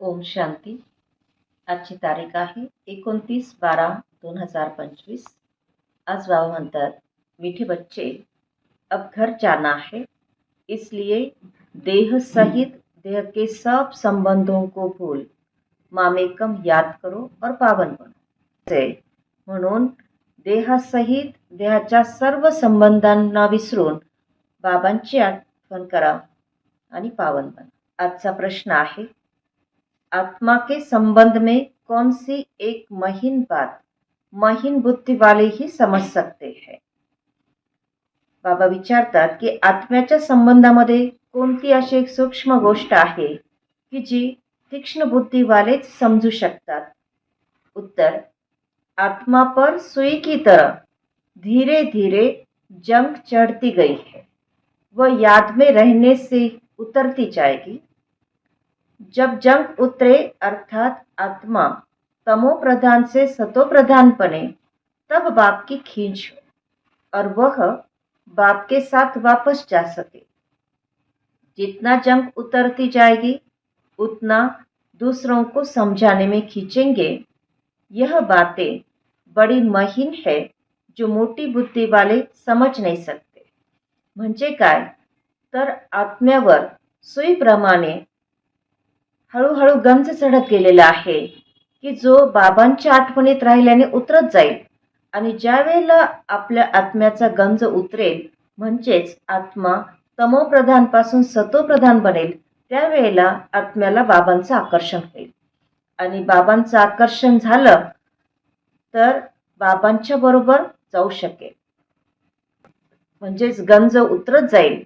ओम शांती. आजची तारीख आहे एकोणतीस बारा दोन हजार पंचवीस. आज बाबा म्हणतात मिठे बच्चे अब घर जाना है. इसलिए देह सहित देह के सब संबंधों को भूल. मामेकम याद करो और पावन बनो. म्हणून देहासहित देहाच्या सर्व संबंधांना विसरून बाबांची आठवण करा आणि पावन बना. आजचा प्रश्न आहे आत्मा के संबंध में कौन सी एक महीन बात, महीन बुद्धी वाले ही समज सकते हैं? बाबा विचारतात की आत्म्याच्या संबंधामध्ये कोणती अशी एक सूक्ष्म गोष्ट आहे की जी तीक्ष्ण बुद्धीवालेच समजू शकतात? उत्तर, आत्मा पर सुई की तरह धीरे धीरे जंग चढ़ती गई है. वह याद में रहने से उतरती जाएगी. जब जंग उतरे अर्थात आत्मा तमो प्रधान से सतो प्रधान बने, तब बाप की खींच और वह बाप के साथ वापस जा सके। जितना जंग उतरती जाएगी, उतना दूसरों को समझाने में खींचेंगे। यह बातें बड़ी महीन है जो मोटी बुद्धी वाले समज नाही सकते। म्हणजे काय? तर आत्म्यावर सुईप्रमाणे हळूहळू गंज चढत गेलेला आहे की जो बाबांच्या आठवणीत राहिल्याने उतरत जाईल. आणि ज्या वेळेला आपल्या आत्म्याचा गंज उतरेल म्हणजेच आत्मा तमोप्रधानपासून सतोप्रधान बनेल त्यावेळेला आत्म्याला बाबांचं आकर्षण होईल. आणि बाबांचं आकर्षण झालं तर बाबांच्या बरोबर जाऊ शकेल. म्हणजेच गंज उतरत जाईल.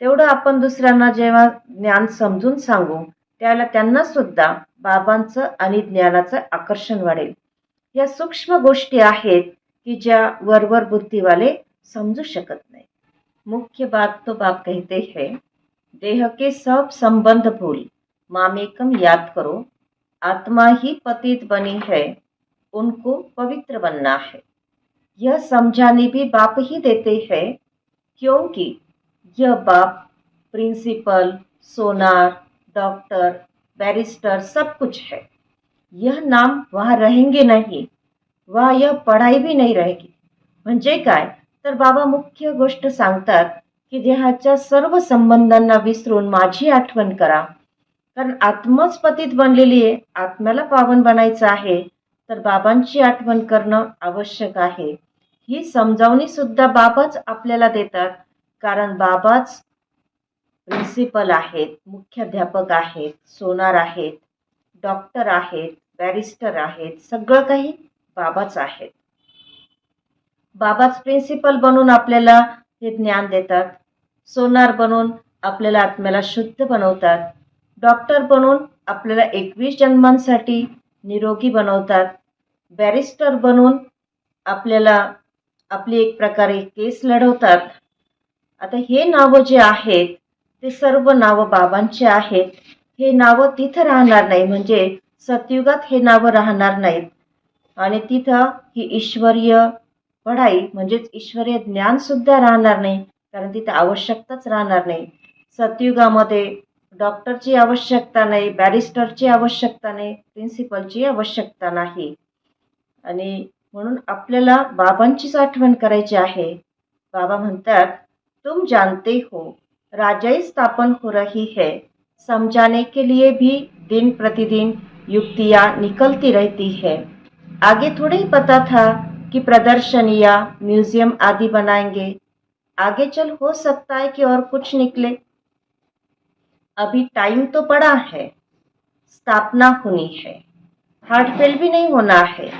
तेवढं आपण दुसऱ्यांना जेव्हा ज्ञान समजून सांगू त्याला त्यांना सुद्धा बाबांचं आणि ज्ञानाचं आकर्षण वाढेल. या सूक्ष्म गोष्टी आहेत की ज्या वरवर बुद्धीवाले समजू शकत नाही. मुख्य बात तो बाप कहते हैं देह के सब संबंध भूल मामेकम याद करो आत्मा ही पतित बनी है उनको पवित्र बनना है। यह समझाने भी बाप ही देते हैं क्योंकि यह बाप प्रिंसिपल सोनार डॉक्टर बैरिस्टर सब कुछ है। यह नाम वहाँ रहेंगे नहीं वा यह पढ़ाई भी नहीं रहेगी। म्हणजे काय? तर बाबा मुख्य गोष्ट सांगतात की देहाच्या सर्व संबंधांना विसरून माझी आठवण करा. कारण आत्मच पतित बनलेली आहे आत्म्याला पावन बनायचं आहे तर बाबांची आठवण करणं आवश्यक आहे. ही समजावणी सुद्धा बाबाच आपल्याला देतात कारण बाबाच प्रिन्सिपल आहेत मुख्याध्यापक आहेत सोनार आहेत डॉक्टर आहेत बॅरिस्टर आहेत सगळं काही बाबाच आहेत. बाबाच प्रिन्सिपल बनून आपल्याला हे ज्ञान देतात. सोनार बनून आपल्याला आत्म्याला शुद्ध बनवतात. डॉक्टर बनून आपल्याला एकवीस जन्मांसाठी निरोगी बनवतात. बॅरिस्टर बनून आपल्याला आपली एक प्रकारे केस लढवतात. आता हे नावं जे आहेत ते सर्व नावं बाबांचे आहेत. हे नावं तिथं राहणार नाही म्हणजे सतयुगात हे नावं राहणार नाहीत. आणि तिथं ही ईश्वरीय पढाई म्हणजेच ईश्वरीय ज्ञानसुद्धा राहणार नाही कारण तिथं आवश्यकताच राहणार नाही. सतयुगामध्ये डॉक्टरची आवश्यकता नाही बॅरिस्टरची आवश्यकता नाही प्रिन्सिपलची आवश्यकता नाही. आणि म्हणून आपल्याला बाबांचीच आठवण करायची आहे. बाबा म्हणतात तुम जानते हो. राजाई स्थापन हो रही है। समझाने के लिए भी दिन प्रतिदिन युक्तियाँ निकलती रहती है। आगे थोड़ा ही पता था कि प्रदर्शनियाँ म्यूज़ियम आदि बनाएँगे। आगे चल हो सकता है कि और कुछ निकले। अभी टाइम तो पड़ा है। स्थापना होनी है। हार्टफेल भी नहीं होना है।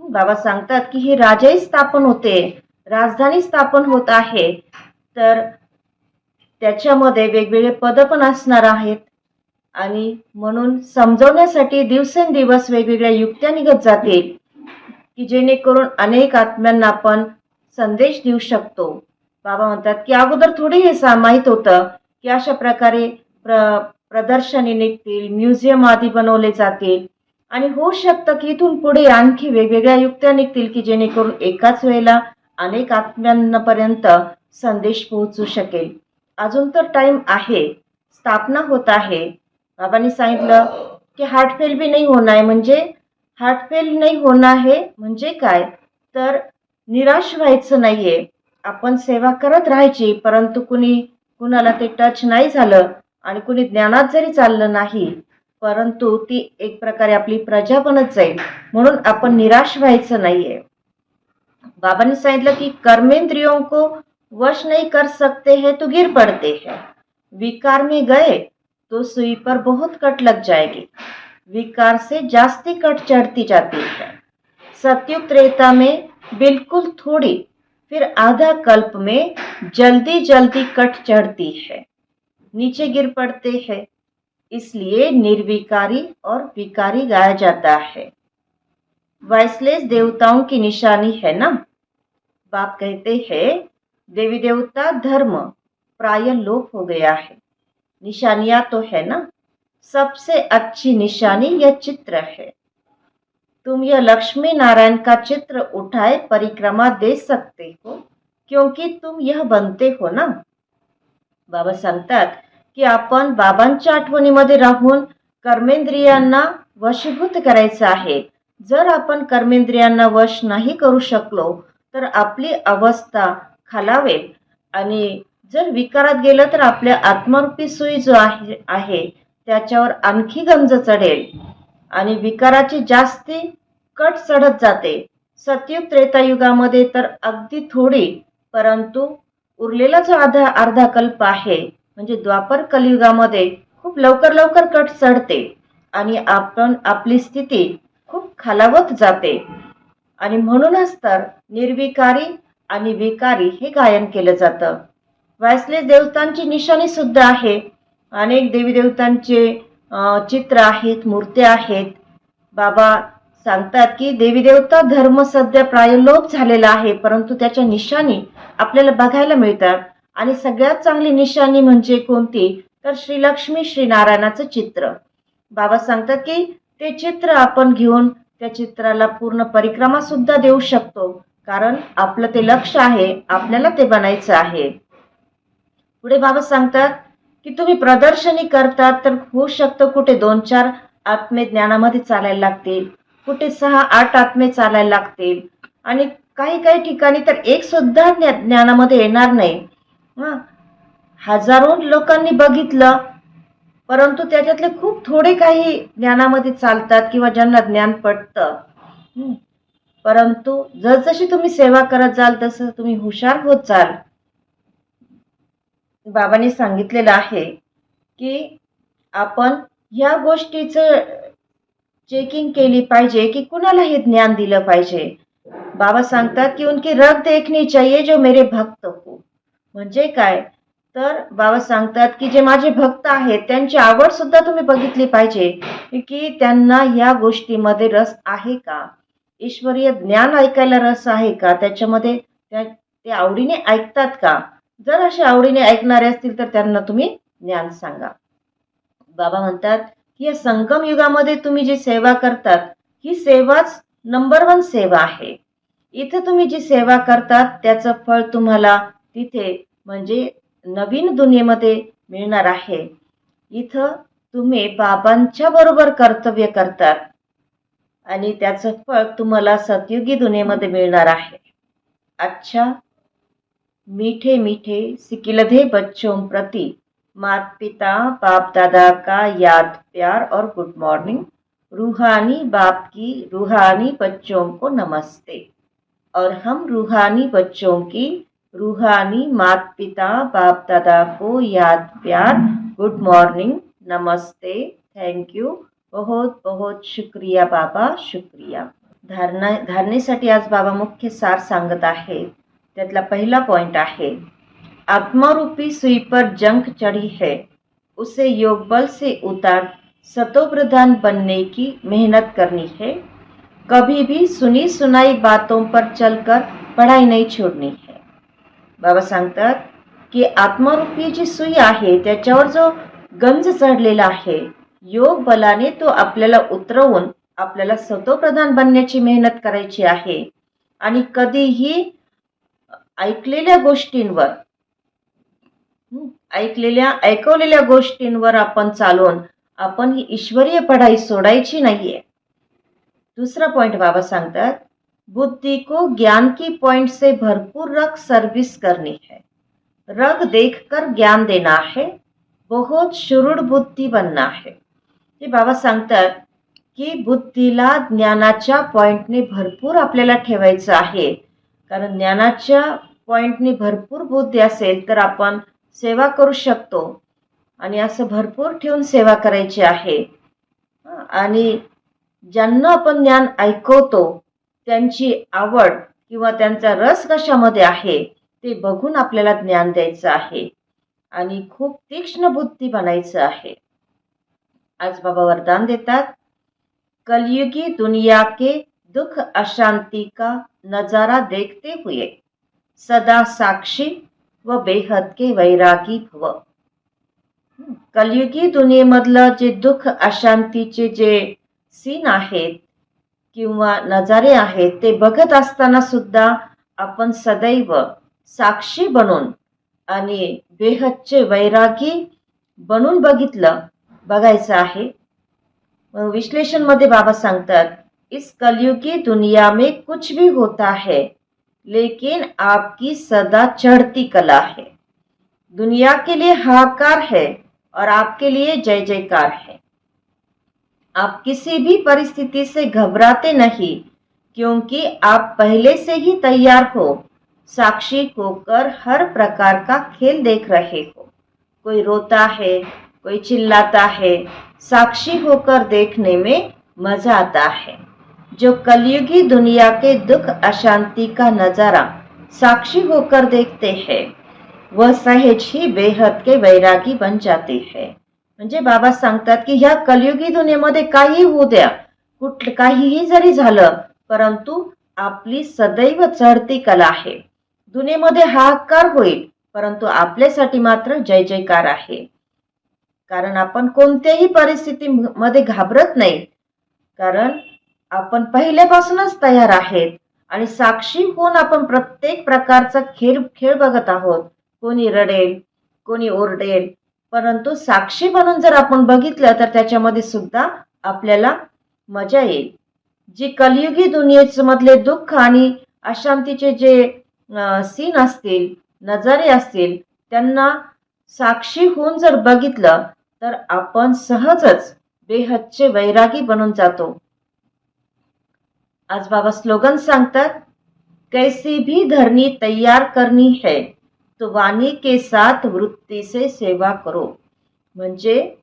बाबा सांगतात की ही राजाई स्थापन होते, राजधानी स्थापन होत आहे तर त्याच्यामध्ये वेगवेगळे पद पण असणार आहेत. आणि म्हणून समजवण्यासाठी दिवसेंदिवस वेगवेगळ्या युक्त्या निघत जातील की जेणेकरून अनेक आत्म्यांना आपण संदेश देऊ शकतो. बाबा म्हणतात की अगोदर थोडी हे सा माहीत होतं की अशा प्रकारे प्र प्रदर्शनी निघतील म्युझियम आदी बनवले जातील. आणि होऊ शकतं की इथून पुढे आणखी वेगवेगळ्या युक्त्या निघतील की जेणेकरून एकाच वेळेला अनेक आत्म्यांपर्यंत संदेश पोहोचू शकेल. अजून तर टाईम आहे. स्थापना होत आहे. बाबांनी सांगितलं की हार्ट फेल बी नाही होणार. म्हणजे हार्ट फेल नाही होणं आहे म्हणजे काय? तर निराश व्हायचं नाहीये. आपण सेवा करत राहायची. परंतु कुणी कुणाला ते टच नाही झालं आणि कुणी ज्ञानात जरी चाललं नाही परंतु ती एक प्रकारे आपली प्रजा बनत जाईल. म्हणून आपण निराश व्हायचं नाहीये. बाबांनी सांगितलं की कर्मेंद्रियों को वश नहीं कर सकते हैं तो गिर पड़ते हैं। विकार में गए तो सुई पर बहुत कट लग जाएगी। विकार से जास्ती कट चढ़ती जाती है। सतयुग त्रेता में बिल्कुल थोड़ी, फिर आधा कल्प में जल्दी जल्दी कट चढ़ती है। नीचे गिर पड़ते हैं, इसलिए निर्विकारी और विकारी गाया जाता है। वाइसलेस देवताओं की निशानी है ना? बाप कहते हैं देवी देवता धर्म प्राय लोप हो गया है। निशानियां तो है ना? सबसे अच्छी निशानी यह चित्र है। तुम यह लक्ष्मी नारायण का चित्र उठाए परिक्रमा दे सकते हो क्योंकि तुम यह बनते हो ना? बाबा सांगतात की आपण बाबांच्या आठवणीमध्ये राहून कर्मेंद्रियांना वशीभूत करायचं आहे. जर आपण कर्मेंद्रियांना वश नाही करू शकलो तर आपली अवस्था खालावेल आणि जर विकारात गेलं तर आपल्या आत्मरूपी सुई जो आहे आहे त्याच्यावर आणखी गंज चढेल. आणि विकाराची जास्ती कट चढत जाते. सतयुग त्रेतायुगामध्ये तर अगदी थोडी परंतु उरलेला जो अर्धा अर्धा कल्प आहे. म्हणजे द्वापर कलियुगामध्ये खूप लवकर लवकर कट चढते. आणि आपण आपली स्थिती खूप खालावत जाते. आणि म्हणूनच तर निर्विकारी आणि विकारी हे गायन केलं जातं. वॅसलेस देवतांची निशाणी सुद्धा आहे. अनेक देवी देवतांचे चित्र आहेत मूर्त्या आहेत. बाबा सांगतात की देवी देवता धर्म सध्या प्रायलोप झालेला आहे परंतु त्याच्या निशाणी आपल्याला बघायला मिळतात. आणि सगळ्यात चांगली निशाणी म्हणजे कोणती? तर श्रीलक्ष्मी श्रीनारायणाचं चित्र. बाबा सांगतात की ते चित्र आपण घेऊन त्या चित्राला पूर्ण परिक्रमा सुद्धा देऊ शकतो. कारण आपलं ते लक्ष आहे आपल्याला ते बनायचं आहे. पुढे बाबा सांगतात की तुम्ही प्रदर्शनी करतात तर होऊ शकतं कुठे दोन चार आत्मे ज्ञानामध्ये चालायला लागतील कुठे सहा आठ आत्मे चालायला लागतील. आणि काही काही ठिकाणी तर एक सुद्धा ज्ञानामध्ये येणार नाही. हं. हजारो लोकांनी बघितलं परंतु त्याच्यातले खूप थोडे काही ज्ञानामध्ये चालतात किंवा ज्यांना ज्ञान पटतं. परंतु जसजशी तुम्ही सेवा करत जाल तसं तुम्ही हुशार होत जाल. बाबांनी सांगितलेलं आहे की आपण ह्या गोष्टीचं चेकिंग केली पाहिजे की कुणाला हे ज्ञान दिलं पाहिजे. बाबा सांगतात की उनकी रग देखनी चाहिए जो मेरे भक्त हो. म्हणजे काय? तर बाबा सांगतात की जे माझे भक्त आहेत त्यांची आवड सुद्धा तुम्ही बघितली पाहिजे. की त्यांना या गोष्टीमध्ये रस आहे का? ईश्वरीय ज्ञान ऐकायला रस आहे का? त्याच्यामध्ये त्या ते आवडीने ऐकतात का? जर असे आवडीने ऐकणारे असतील तर त्यांना तुम्ही ज्ञान सांगा. बाबा म्हणतात की या संगम युगामध्ये तुम्ही जी सेवा करतात ही सेवाच नंबर वन सेवा आहे. इथं तुम्ही जी सेवा करतात त्याचं फळ तुम्हाला तिथे म्हणजे नवीन दुनियेमध्ये मिळणार आहे. इथं तुम्ही बाबांच्या बरोबर कर्तव्य करतात. आणि त्याचं फळ तुम्हाला सतयुगी दुनियेमध्ये मिळणार आहे. अच्छा मीठे मीठे सिकिलधे बच्चों प्रति मात पिता बाप दादा का याद, प्यार और गुड मॉर्निंग रूहानी बाप की, रूहानी बच्चों को नमस्ते। और हम रूहानी बच्चों की, रूहानी मात पिता बाप दादा को याद, प्यार गुड मॉर्निंग नमस्ते थैंक यू बहुत बहुत शुक्रिया बाबा, शुक्रिया. धारणा धारणेसाठी आज बाबा मुख्य सार सांगत आहे. त्यातला पहिला पॉइंट आहे. आत्मारूपी सुई पर जंक चढ़ी है. उसे योग बल से उतार, सतोप्रधान बनने की मेहनत करनी है. कभी भी सुनी सुनाई बातों पर चलकर पढ़ाई नहीं छोड़नी है. बाबा सांगतात की आत्मारूपी जी सुई आहे, त्याच्यावर जो गंज चढलेला आहे योग बलाने तो आपल्याला उतरवून आपल्याला सतोप्रधान बनण्याची मेहनत करायची आहे. आणि कधीही ऐकलेल्या गोष्टींवर ऐकलेल्या ऐकवलेल्या गोष्टींवर आपण चालून आपण ही ईश्वरीय पढाई सोडायची नाहीये. दूसरा पॉइंट बाबा सांगतात बुद्धि को ज्ञान की पॉइंट से भरपूर रख सर्विस करनी है. रग देखकर ज्ञान देना है बहुत शुरुड़ बुद्धी बनना है. ते बाबा सांगतात की बुद्धीला ज्ञानाच्या पॉइंटने भरपूर आपल्याला ठेवायचं आहे. कारण ज्ञानाच्या पॉइंटने भरपूर बुद्धी असेल तर आपण सेवा करू शकतो. आणि असं भरपूर ठेवून सेवा करायची आहे. आणि ज्यांना आपण ज्ञान ऐकवतो त्यांची आवड किंवा त्यांचा रस कशामध्ये आहे ते बघून आपल्याला ज्ञान द्यायचं आहे. आणि खूप तीक्ष्ण बुद्धी बनायचं आहे. आज बाबा वरदान देतात कलयुगी दुनिया के दुख अशांति का नजारा देखते हुए सदा साक्षी व बेहद के वैरागी भव कलयुगी दुनियेमधलं जे दुःख अशांतीचे जे सीन आहेत किंवा नजारे आहेत ते बघत असताना सुद्धा आपण सदैव साक्षी बनून आणि बेहदचे वैरागी बनून बघितलं मग विश्लेषणमध्ये बाबा सांगतात, इस कलयुग की दुनिया में कुछ भी होता है, लेकिन आपकी सदा चढ़ती कला है। दुनिया के लिए हाकार है और आपके लिए जय जयकार है। आप किसी भी परिस्थिति से घबराते नहीं, क्योंकि आप पहले से ही तैयार हो, साक्षी होकर हर प्रकार का खेल देख रहे हो। कोई रोता है कोई चिल्लाता है साक्षी होकर देखने में मजा आता है। जो कलयुगी दुनिया के दुख अशांति का नजारा साक्षी होकर देखते हैं वह सहज ही बेहद के वैरागी बन जाते हैं। म्हणजे बाबा सांगतात की ह्या कलयुगी दुनियेमध्ये काही होऊ द्या. कुठ काहीही जरी झालं परंतु आपली सदैव चढती कला आहे. दुनियेमध्ये हाहाकार होईल परंतु आपल्यासाठी मात्र जय जयकार आहे. कारण आपण कोणत्याही परिस्थितीमध्ये घाबरत नाही. कारण आपण पहिल्यापासूनच तयार आहेत आणि साक्षी होऊन आपण प्रत्येक प्रकारचा खेळ खेळ बघत आहोत. कोणी रडेल कोणी ओरडेल परंतु साक्षी म्हणून जर आपण बघितलं तर त्याच्यामध्ये सुद्धा आपल्याला मजा येईल. जी कलियुगी दुनियेमधले दुःख आणि अशांतीचे जे सीन असतील नजारे असतील त्यांना साक्षी होऊन जर बघितलं तर आपण सहजच बेहदचे वैरागी बनून जातो. आज बाबा स्लोगन सांगतात कैसी भी धरणी तयार करनी है तो वाणी के साथ वृत्ती से सेवा करो. म्हणजे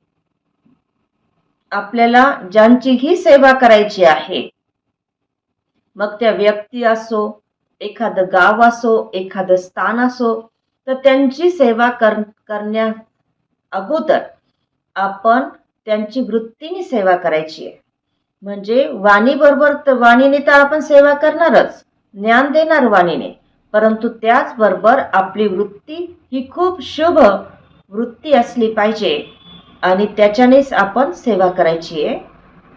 आपल्याला ज्यांचीही सेवा करायची आहे. मग त्या व्यक्ती असो एखादं गाव असो एखादं स्थान असो तर त्यांची सेवा कर करण्या अगोदर आपण त्यांची वृत्तीने सेवा करायची आहे. म्हणजे वाणीबरोबर तर वाणीने तर आपण सेवा करणारच. ज्ञान देणार वाणीने. परंतु त्याचबरोबर आपली वृत्ती ही खूप शुभ वृत्ती असली पाहिजे. आणि त्याच्यानेच आपण सेवा करायची आहे.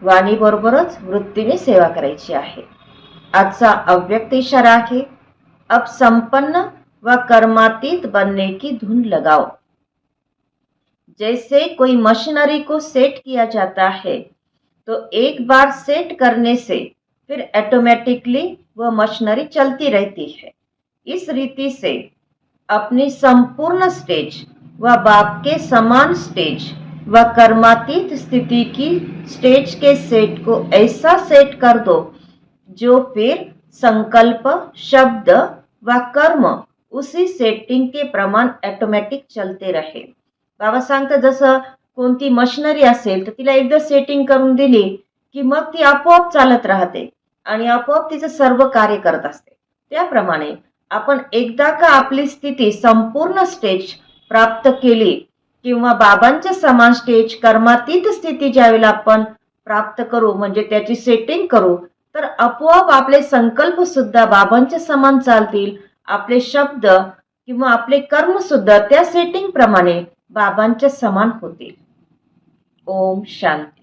वाणीबरोबरच वृत्तीने सेवा करायची आहे. आजचा अव्यक्त इशारा आहे अब संपन्न व कर्मातीत बनने की धुन लगाओ जैसे कोई मशीनरी को सेट किया जाता है तो एक बार सेट करने से फिर ऑटोमेटिकली वह मशीनरी चलती रहती है। इस रीति से अपनी संपूर्ण स्टेज व बाप के समान स्टेज व कर्मातीत स्थिति की स्टेज के सेट को ऐसा सेट कर दो, जो फिर संकल्प, शब्द व कर्म उसी सेटिंग के प्रमाण ऑटोमॅटिक चलते रहे। बाबा सांगतात जसं कोणती मशिनरी असेल तर तिला एकदा सेटिंग करून दिली की मग ती आपोआप चालत राहते आणि आपोआप तिचं सर्व कार्य करत असते. त्याप्रमाणे आपण एकदा का आपली स्थिती संपूर्ण स्टेज प्राप्त केली किंवा बाबांच्या समान स्टेज कर्मातीत स्थिती ज्यावेळेला आपण प्राप्त करू म्हणजे त्याची सेटिंग करू तर आपोआप आपले संकल्प सुद्धा बाबांच्या समान चालतील. आपले शब्द किंवा आपले कर्म सुद्धा त्या सेटिंग प्रमाणे बाबांच्या समान होतील ओम शांती.